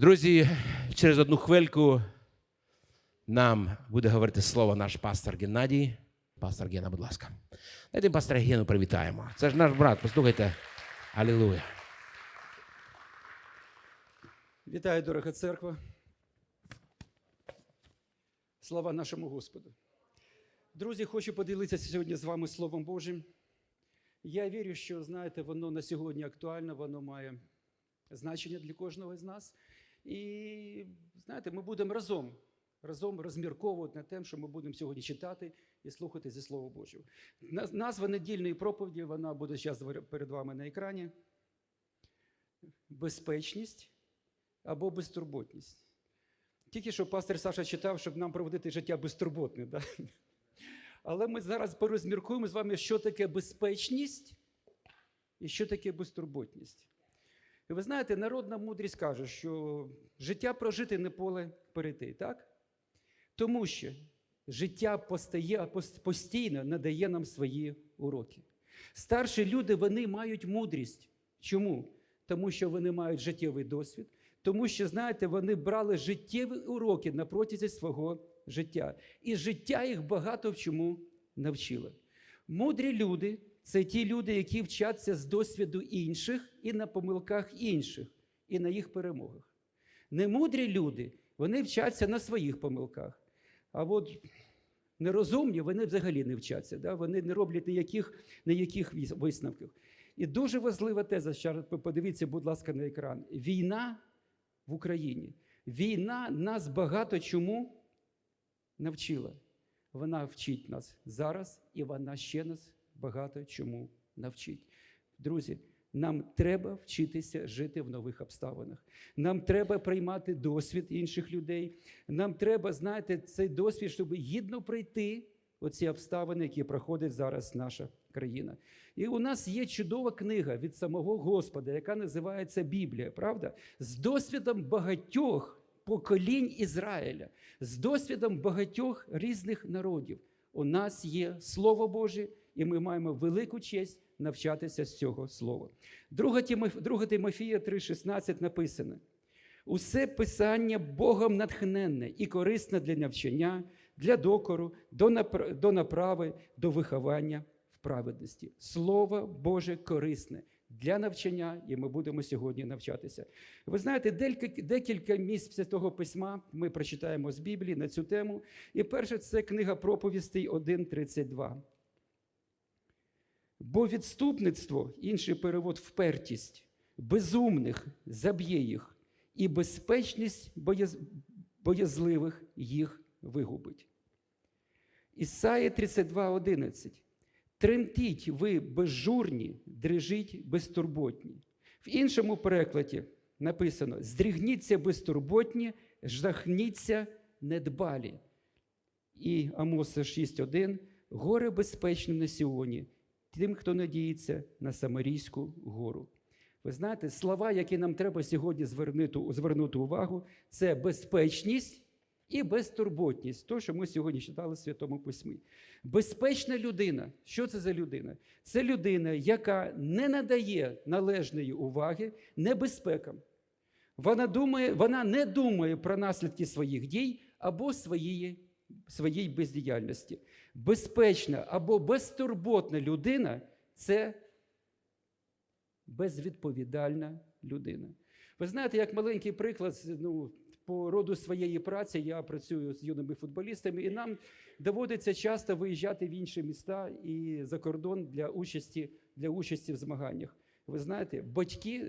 Друзі, через одну хвильку нам буде говорити слово наш пастор Геннадій. Пастор Гена, будь ласка. Дайте пастора Гену привітаємо. Це ж наш брат, послухайте. Алілуя. Вітаю, дорога церква. Слава нашому Господу. Друзі, хочу поділитися сьогодні з вами Словом Божим. Я вірю, що знаєте, воно на сьогодні актуально, воно має значення для кожного з нас. І знаєте, ми будемо разом, разом розмірковувати над тим, що ми будемо сьогодні читати і слухати зі Слова Божого. Назва недільної проповіді, вона буде зараз перед вами на екрані. Безпечність або безтурботність. Тільки що пастор Саша читав, щоб нам проводити життя безтурботне. Да? Але ми зараз порозміркуємо з вами, що таке безпечність і що таке безтурботність. І ви знаєте, народна мудрість каже, що життя прожити не поле перейти, так? Тому що життя постає, постійно надає нам свої уроки. Старші люди вони мають мудрість. Чому? Тому що вони мають життєвий досвід, тому що, знаєте, вони брали життєві уроки на протязі свого життя. І життя їх багато в чому навчило. Мудрі люди це ті люди, які вчаться з досвіду інших і на помилках інших, і на їх перемогах. Немудрі люди, вони вчаться на своїх помилках. А от нерозумні, вони взагалі не вчаться, да? вони не роблять ніяких, ніяких висновків. І дуже важлива теза, раз подивіться, будь ласка, на екран. Війна в Україні. Війна нас багато чому навчила. Вона вчить нас зараз, і вона ще нас багато чому навчить. Друзі, нам треба вчитися жити в нових обставинах. Нам треба приймати досвід інших людей. Нам треба, знаєте, цей досвід, щоб гідно пройти оці обставини, які проходить зараз наша країна. І у нас є чудова книга від самого Господа, яка називається Біблія, правда? З досвідом багатьох поколінь Ізраїля, з досвідом багатьох різних народів. У нас є Слово Боже, і ми маємо велику честь навчатися з цього слова. 2 Тимоф- 2 Тимофія 3,16 написано: Усе писання Богом натхненне і корисне для навчання, для докору, до направи, до виховання в праведності. Слово Боже корисне для навчання, і ми будемо сьогодні навчатися. Ви знаєте, декілька, місць Святого Письма ми прочитаємо з Біблії на цю тему. І перше це книга проповістей 1.32. Бо відступництво, інший перевод впертість, безумних заб'є їх, і безпечність бояз... боязливих їх вигубить. Ісаї 32:11. Тремтіть ви безжурні, дрижіть безтурботні. В іншому перекладі написано: здрігніться безтурботні, жахніться недбалі. І Амоса 6.1. Горе безпечним на Сіоні, тим, хто надіється на Самарійську гору. Ви знаєте, слова, які нам треба сьогодні звернути, звернути увагу, це безпечність і безтурботність. То, що ми сьогодні читали в Святому Письмі. Безпечна людина. Що це за людина? Це людина, яка не надає належної уваги небезпекам. Вона, думає, вона не думає про наслідки своїх дій або своєї, своєї бездіяльності. Безпечна або безтурботна людина це безвідповідальна людина. Ви знаєте, як маленький приклад, ну, по роду своєї праці я працюю з юними футболістами, і нам доводиться часто виїжджати в інші міста і за кордон для участі, для участі в змаганнях. Ви знаєте, батьки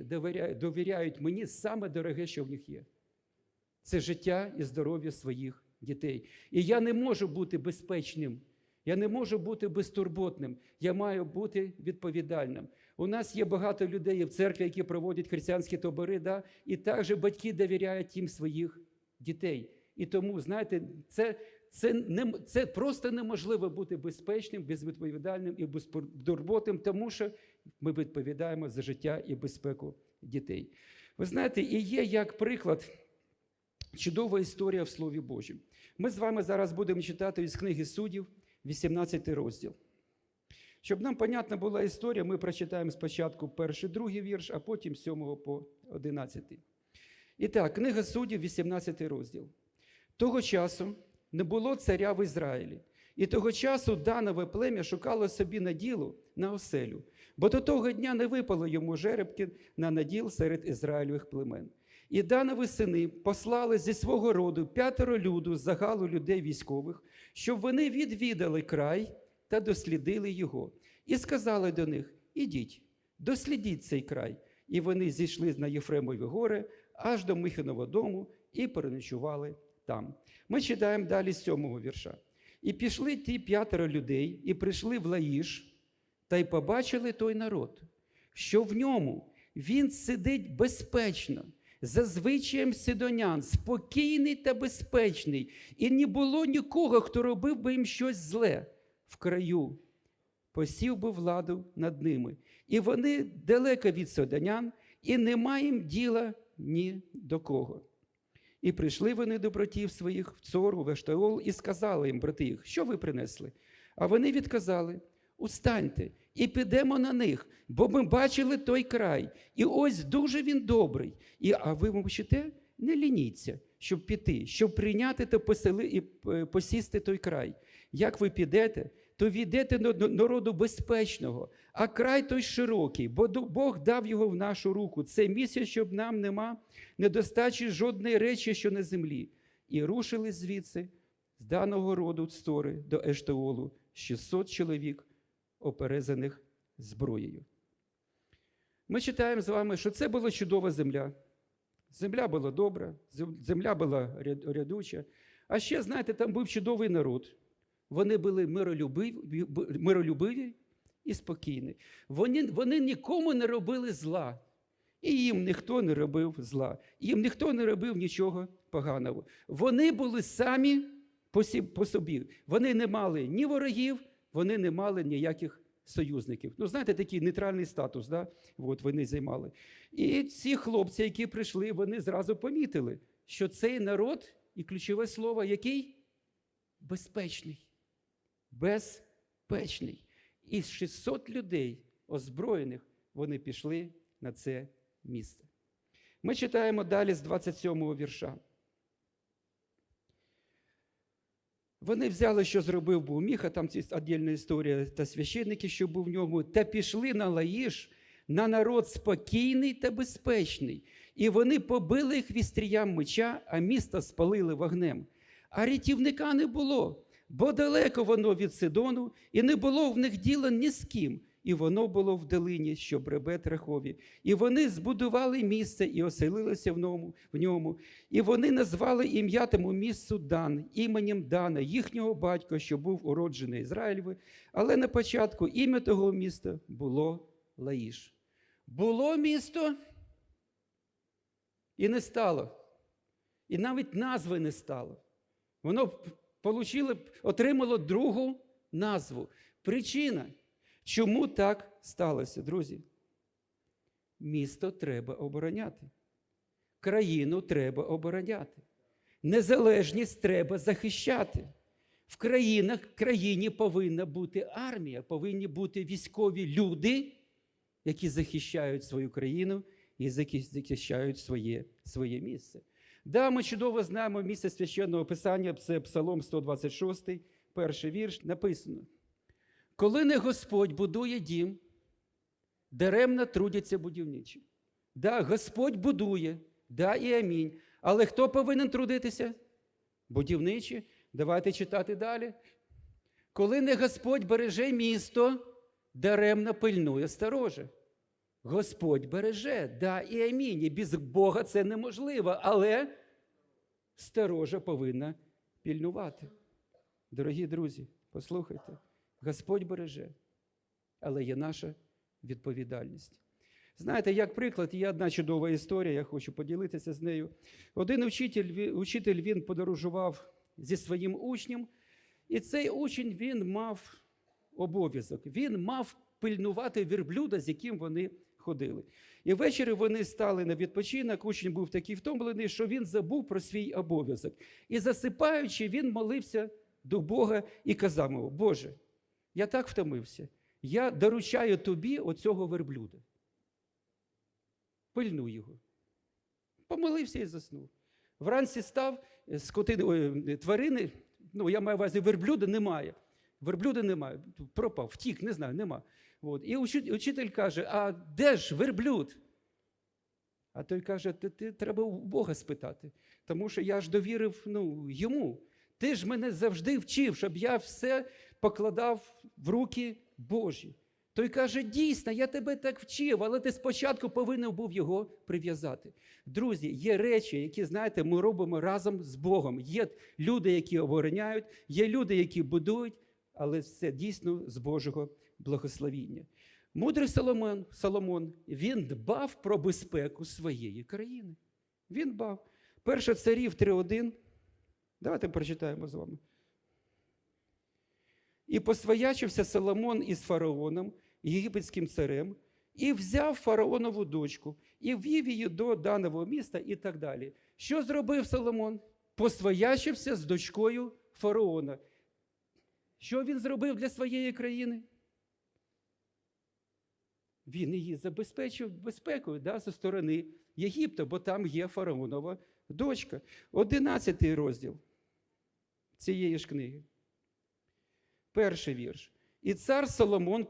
довіряють, мені саме дороге, що в них є. Це життя і здоров'я своїх дітей. І я не можу бути безпечним. Я не можу бути безтурботним. Я маю бути відповідальним. У нас є багато людей в церкві, які проводять християнські табори, да? і також батьки довіряють їм своїх дітей. І тому, знаєте, це, це, не, це просто неможливо бути безпечним, безвідповідальним і безтурботним, тому що ми відповідаємо за життя і безпеку дітей. Ви знаєте, і є як приклад чудова історія в Слові Божому. Ми з вами зараз будемо читати із книги суддів, 18 розділ. Щоб нам понятна була історія, ми прочитаємо спочатку перший, другий вірш, а потім з 7 по 11. І так, книга суддів, 18 розділ. Того часу не було царя в Ізраїлі, і того часу данове плем'я шукало собі наділу на оселю, бо до того дня не випало йому жеребки на наділ серед Ізраїльових племен. І данові сини послали зі свого роду п'ятеро люду з загалу людей військових, щоб вони відвідали край та дослідили його. І сказали до них: Ідіть, дослідіть цей край. І вони зійшли на Єфремові гори аж до Михиного дому і переночували там. Ми читаємо далі з сьомого вірша. І пішли ті п'ятеро людей, і прийшли в Лаїш, та й побачили той народ, що в ньому він сидить безпечно, за звичаєм сидонян, спокійний та безпечний, і не було нікого, хто робив би їм щось зле в краю, посів би владу над ними. І вони далеко від содонян, і нема їм діла ні до кого. І прийшли вони до братів своїх в Цору, в Ештеол, і сказали їм, брати їх, що ви принесли? А вони відказали: Устаньте і підемо на них, бо ми бачили той край, і ось дуже він добрий. І, а ви мовчите, не лініться, щоб піти, щоб прийняти та посели, і е, посісти той край. Як ви підете, то війдете до народу безпечного, а край той широкий, бо Бог дав його в нашу руку. Це місяць, щоб нам нема недостачі жодної речі, що на землі. І рушили звідси з даного роду стори до Ештеолу 600 чоловік, оперезаних зброєю. Ми читаємо з вами, що це була чудова земля. Земля була добра, земля була рядуча. А ще, знаєте, там був чудовий народ. Вони були миролюбиві, миролюбиві і спокійні. Вони, вони нікому не робили зла. І їм ніхто не робив зла. Їм ніхто не робив нічого поганого. Вони були самі по собі. Вони не мали ні ворогів, вони не мали ніяких союзників. Ну, знаєте, такий нейтральний статус, да? От вони займали. І ці хлопці, які прийшли, вони зразу помітили, що цей народ, і ключове слово, який? Безпечний. Безпечний. Із 600 людей, озброєних, вони пішли на це місце. Ми читаємо далі з 27-го вірша. Вони взяли, що зробив був Міха, там ці віддільна історія та священники, що був в ньому, та пішли на Лаїш, на народ спокійний та безпечний. І вони побили їх вістріям меча, а місто спалили вогнем. А рятівника не було, бо далеко воно від Сидону, і не було в них діла ні з ким. І воно було в долині, що бребет Рахові. І вони збудували місце і оселилися в ньому, в ньому. І вони назвали ім'я тому місцю Дан, іменем Дана, їхнього батька, що був уроджений Ізраїльви. Але на початку ім'я того міста було Лаїш. Було місто і не стало. І навіть назви не стало. Воно отримало другу назву. Причина, чому так сталося, друзі? Місто треба обороняти. Країну треба обороняти. Незалежність треба захищати. В країнах, країні повинна бути армія, повинні бути військові люди, які захищають свою країну і захищають своє, своє місце. Да, ми чудово знаємо місце священного писання, це Псалом 126, перший вірш, написано. Коли не Господь будує дім, даремно трудяться будівничі. Да, Господь будує, да і амінь. Але хто повинен трудитися? Будівничі. Давайте читати далі. Коли не Господь береже місто, даремно пильнує стороже. Господь береже, да і амінь. І без Бога це неможливо, але сторожа повинна пільнувати. Дорогі друзі, послухайте, Господь береже, але є наша відповідальність. Знаєте, як приклад, є одна чудова історія, я хочу поділитися з нею. Один учитель, учитель він подорожував зі своїм учнем, і цей учень він мав обов'язок. Він мав пильнувати верблюда, з яким вони ходили. І ввечері вони стали на відпочинок. Учень був такий втомлений, що він забув про свій обов'язок. І засипаючи, він молився до Бога і казав йому: Боже, я так втомився. Я доручаю тобі оцього верблюда. Пильнуй його. Помолився і заснув. Вранці став, е, скотини, е, тварини, ну я маю увазі верблюда немає. Верблюда немає. Пропав, втік, не знаю, нема. От. І учитель каже: а де ж верблюд? А той каже: ти, ти треба у Бога спитати, тому що я ж довірив ну, йому. Ти ж мене завжди вчив, щоб я все покладав в руки Божі. Той каже: дійсно, я тебе так вчив, але ти спочатку повинен був його прив'язати. Друзі, є речі, які, знаєте, ми робимо разом з Богом. Є люди, які обороняють, є люди, які будують, але це дійсно з Божого благословіння. Мудрий Соломон, Соломон він дбав про безпеку своєї країни. Він дбав. Перше царів 3.1. Давайте прочитаємо з вами. І посвоячився Соломон із фараоном, єгипетським царем, і взяв фараонову дочку, і ввів її до данового міста, і так далі. Що зробив Соломон? Посвоячився з дочкою фараона. Що він зробив для своєї країни? Він її забезпечив безпекою да, зі сторони Єгипта, бо там є фараонова дочка. Одинадцятий розділ цієї ж книги. Перший вірш. І цар Соломон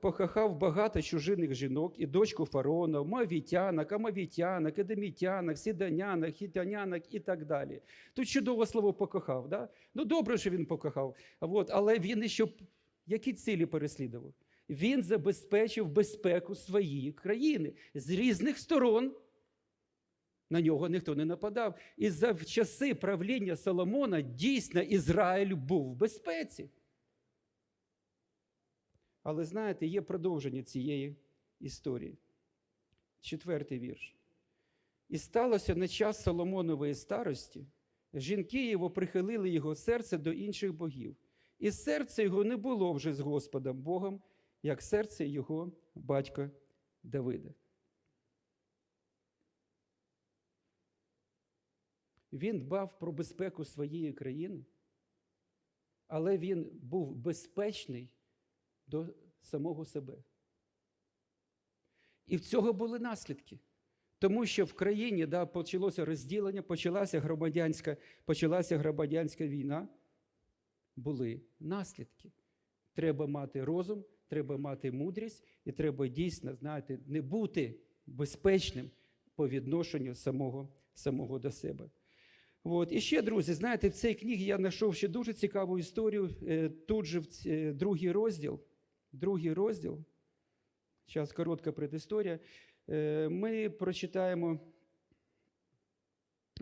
покохав багато чужинних жінок і дочку фараона, мавітянок, амавітянок, едемітянок, сіданянок, хітянянок і так далі. Тут чудове слово покохав. Да? Ну добре, що він покохав. От, але він іще які цілі переслідував? Він забезпечив безпеку своєї країни з різних сторон. На нього ніхто не нападав. І за часи правління Соломона дійсно Ізраїль був в безпеці. Але знаєте, є продовження цієї історії. Четвертий вірш. І сталося на час Соломонової старості, жінки його прихилили його серце до інших богів, і серце його не було вже з Господом Богом, як серце його батька Давида. Він дбав про безпеку своєї країни, але він був безпечний до самого себе. І в цього були наслідки. Тому що в країні да, почалося розділення, почалася громадянська, почалася громадянська війна, були наслідки. Треба мати розум, треба мати мудрість, і треба дійсно, знаєте, не бути безпечним по відношенню самого, самого до себе. От. І ще, друзі, знаєте, в цій книгі я знайшов ще дуже цікаву історію. Е, Тут же в е, другий розділ. Другий розділ. Зараз коротка предісторія. Е, Ми прочитаємо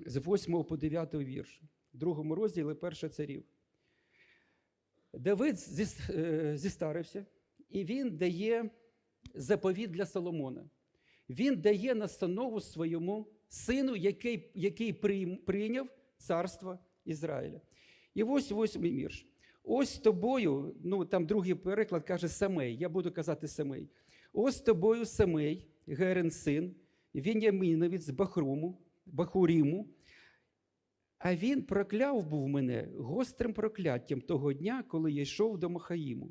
з 8 по 9 вірш. В другому розділі перша царів. Давид е, зістарився, і він дає заповіт для Соломона. Він дає настанову своєму сину, який, який прийняв царство Ізраїля. І ось восьмий вірш. Ось тобою, ну там другий переклад каже Самей, я буду казати Самей. Ось тобою Самей, Герен син, Віняміновець з Бахруму, Бахуріму. А він прокляв був мене гострим прокляттям того дня, коли я йшов до Махаїму.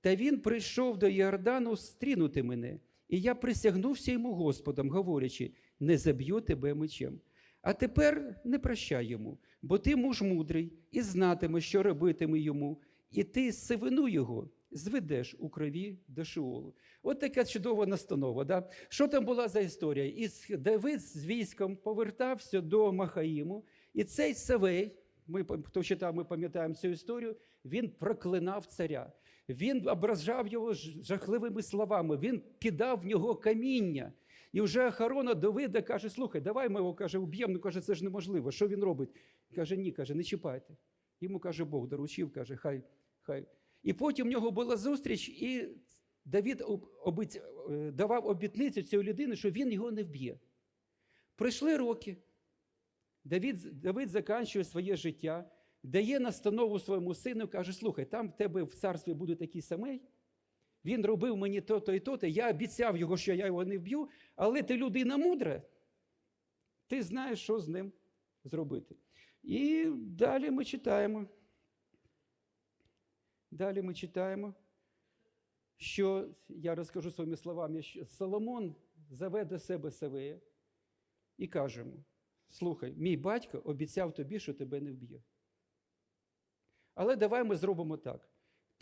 Та він прийшов до Йордану стрінути мене, і я присягнувся йому Господом, говорячи: не заб'ю тебе мечем. А тепер не прощай йому, бо ти муж мудрий, і знатимеш, що робитиме йому, і ти сивину його зведеш у крові до Шеолу. От така чудова настанова. Да? Що там була за історія? І Давид з військом повертався до Махаїму, і цей Савей, ми, хто читав, ми пам'ятаємо цю історію, він проклинав царя. Він ображав його жахливими словами, він кидав в нього каміння. І вже охорона Давида каже: слухай, давай ми його каже, уб'ємо. Ну каже, це ж неможливо. Що він робить? Каже, ні, каже, не чіпайте. Йому каже, Бог доручив, каже, хай, хай. І потім в нього була зустріч, і Давид об- обіць- е, давав обітницю цієї людини, що він його не вб'є. Пройшли роки. Давид, Давид заканчує своє життя, дає настанову своєму сину, каже: слухай, там в тебе в царстві буде такий самий. Він робив мені то-то і то-то. Я обіцяв його, що я його не вб'ю, але ти людина мудра. Ти знаєш, що з ним зробити. І далі ми читаємо. Далі ми читаємо, що я розкажу своїми словами, що Соломон заве до себе Савея, і кажемо: слухай, мій батько обіцяв тобі, що тебе не вб'є. Але давай ми зробимо так.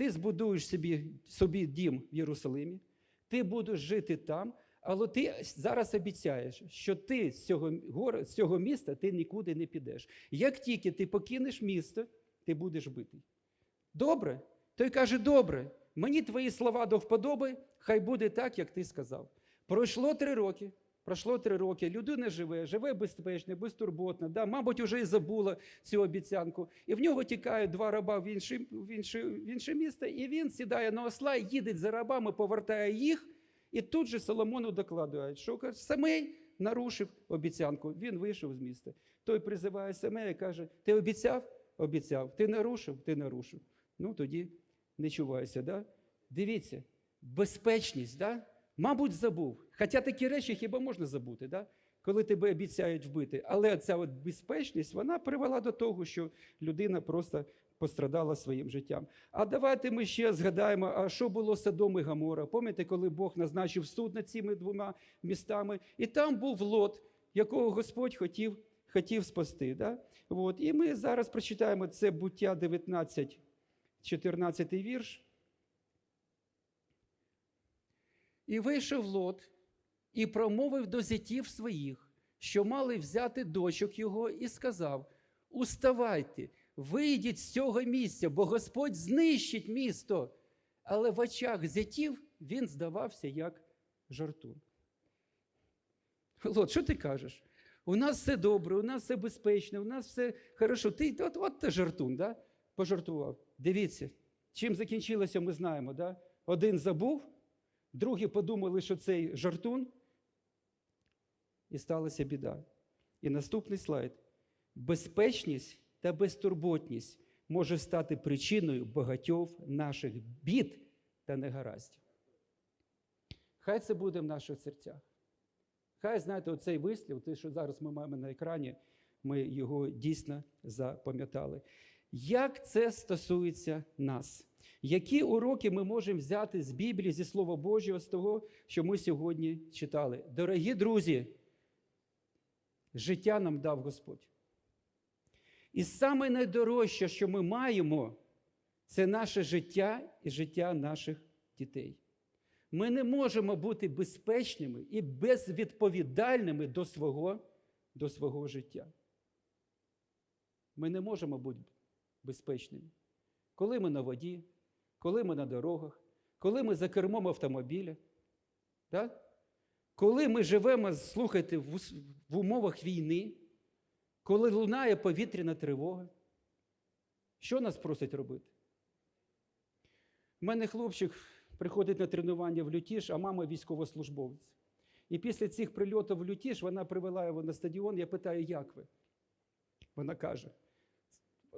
Ти збудуєш собі, собі дім в Єрусалимі, ти будеш жити там, але ти зараз обіцяєш, що ти з цього, гор- з цього міста ти нікуди не підеш. Як тільки ти покинеш місто, ти будеш битий. Добре? Той каже: добре, мені твої слова до вподоби, хай буде так, як ти сказав. Пройшло три роки. Пройшло три роки, людина живе, живе безпечно, безтурботно, да, мабуть, вже і забула цю обіцянку. І в нього тікають два раба в інше, в, інше, в інше місто, і він сідає на осла, їде за рабами, повертає їх, і тут же Соломону докладають, що каже, Семей нарушив обіцянку. Він вийшов з міста. Той призиває Семея і каже: Ти обіцяв? Обіцяв. Ти нарушив? Ти нарушив. Ну тоді не чувайся. Да? Дивіться, безпечність, да? Мабуть, забув. Хоча такі речі хіба можна забути, да? коли тебе обіцяють вбити. Але ця от безпечність вона привела до того, що людина просто пострадала своїм життям. А давайте ми ще згадаємо, а що було з Содом і Гамора. Пам'ятаєте, коли Бог назначив суд над цими двома містами, і там був лот, якого Господь хотів, хотів спасти. Да? От. І ми зараз прочитаємо це буття 19, 14 вірш. І вийшов лот і промовив до зятів своїх, що мали взяти дочок його, і сказав: Уставайте, вийдіть з цього місця, бо Господь знищить місто. Але в очах зятів він здавався як жартун. Лот, що ти кажеш? У нас все добре, у нас все безпечно, у нас все хорошо. Ти от, от ти жартун, да? пожартував. Дивіться, чим закінчилося, ми знаємо. Да? Один забув, другі подумали, що цей жартун, і сталася біда. І наступний слайд. Безпечність та безтурботність може стати причиною багатьох наших бід та негараздів. Хай це буде в наших серцях. Хай, знаєте, оцей вислів, те, що зараз ми маємо на екрані, ми його дійсно запам'ятали. Як це стосується нас? Які уроки ми можемо взяти з Біблії, зі Слова Божого, з того, що ми сьогодні читали? Дорогі друзі, життя нам дав Господь. І саме найдорожче, що ми маємо, це наше життя і життя наших дітей. Ми не можемо бути безпечними і безвідповідальними до свого, до свого життя. Ми не можемо бути безпечними. Коли ми на воді, коли ми на дорогах, коли ми за кермом автомобіля, да? коли ми живемо, слухайте, в, умовах війни, коли лунає повітряна тривога, що нас просять робити? У мене хлопчик приходить на тренування в Лютіж, а мама військовослужбовець. І після цих прильотів в Лютіж вона привела його на стадіон. Я питаю, як ви? Вона каже: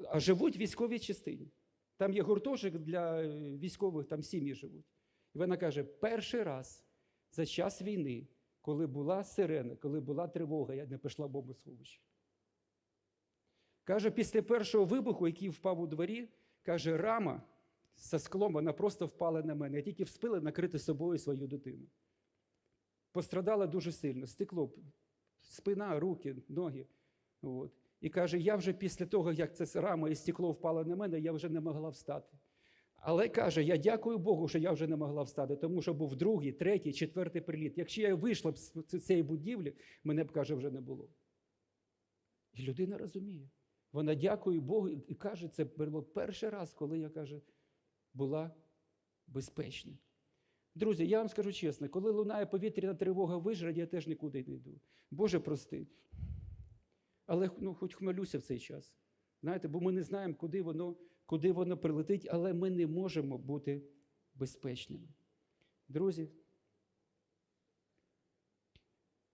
а живуть в військовій частині. Там є гуртожик для е, військових, там сім'ї живуть. І вона каже: перший раз за час війни, коли була сирена, коли була тривога, я не пішла в бомбосховище. Каже, після першого вибуху, який впав у дворі, каже, рама зі склом, вона просто впала на мене. Я тільки вспила накрити собою свою дитину. Пострадала дуже сильно, стекло, спина, руки, ноги. От. І каже, я вже після того, як це рама і стекло впало на мене, я вже не могла встати. Але каже, я дякую Богу, що я вже не могла встати, тому що був другий, третій, четвертий приліт. Якщо я вийшла б з цієї будівлі, мене б, каже, вже не було. І людина розуміє. Вона дякує Богу і каже, це було перший раз, коли я каже, була безпечна. Друзі, я вам скажу чесно, коли лунає повітряна тривога в я теж нікуди не йду. Боже, прости. Але ну, хоч хмелюся в цей час. Знаєте, бо ми не знаємо, куди воно, куди воно прилетить, але ми не можемо бути безпечними. Друзі,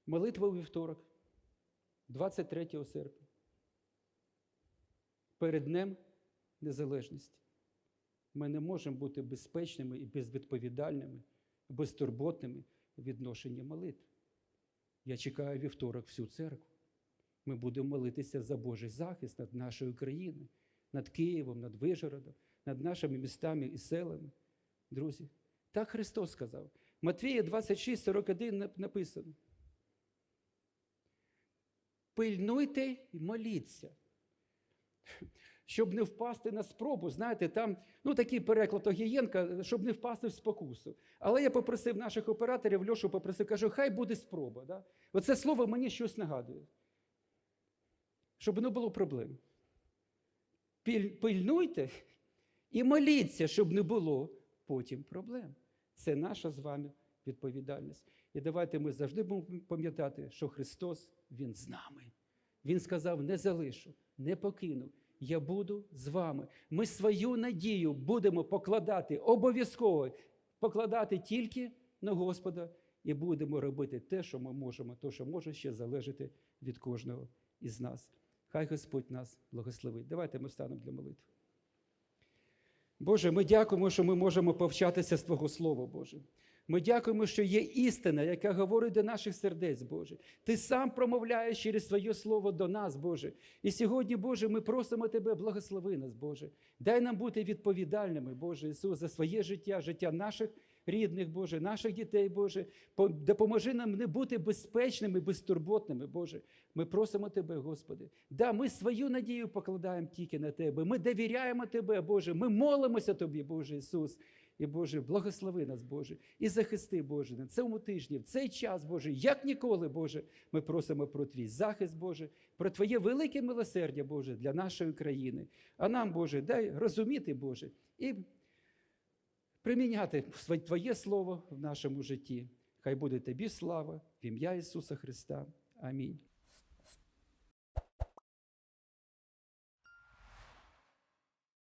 молитва у вівторок, 23 серпня. Перед Днем Незалежності. Ми не можемо бути безпечними і безвідповідальними, безтурботними в відношенні молитв. Я чекаю вівторок всю церкву. Ми будемо молитися за Божий захист над нашою країною, над Києвом, над Вижгородом, над нашими містами і селами. Друзі, так Христос сказав. Матвія 26, 41 написано. пильнуйте і моліться. Щоб не впасти на спробу, знаєте, там ну, такий переклад Огієнка, щоб не впасти в спокусу. Але я попросив наших операторів, Льошу попросив, кажу, хай буде спроба. Да? Оце слово мені щось нагадує. Щоб не було проблем. Пильнуйте і моліться, щоб не було потім проблем. Це наша з вами відповідальність. І давайте ми завжди будемо пам'ятати, що Христос Він з нами. Він сказав: не залишу, не покину. Я буду з вами. Ми свою надію будемо покладати обов'язково, покладати тільки на Господа і будемо робити те, що ми можемо, те, що може ще залежати від кожного із нас. Хай Господь нас благословить. Давайте ми встанемо для молитви. Боже, ми дякуємо, що ми можемо повчатися з Твого Слова, Боже. Ми дякуємо, що є істина, яка говорить до наших сердець, Боже. Ти сам промовляєш через Своє Слово до нас, Боже. І сьогодні, Боже, ми просимо Тебе, благослови нас, Боже. Дай нам бути відповідальними, Боже Ісус, за своє життя, життя наших рідних, Боже, наших дітей, Боже. По- Допоможи нам не бути безпечними, безтурботними, Боже. Ми просимо Тебе, Господи. Да, ми свою надію покладаємо тільки на Тебе. Ми довіряємо Тебе, Боже. Ми молимося Тобі, Боже Ісус. І Боже, благослови нас, Боже, і захисти, Боже, на цьому тижні, в цей час, Боже, як ніколи, Боже, ми просимо про Твій захист, Боже, про Твоє велике милосердя, Боже, для нашої країни. А нам, Боже, дай розуміти, Боже, і приміняти Твоє Слово в нашому житті. Хай буде Тобі слава в ім'я Ісуса Христа. Амінь.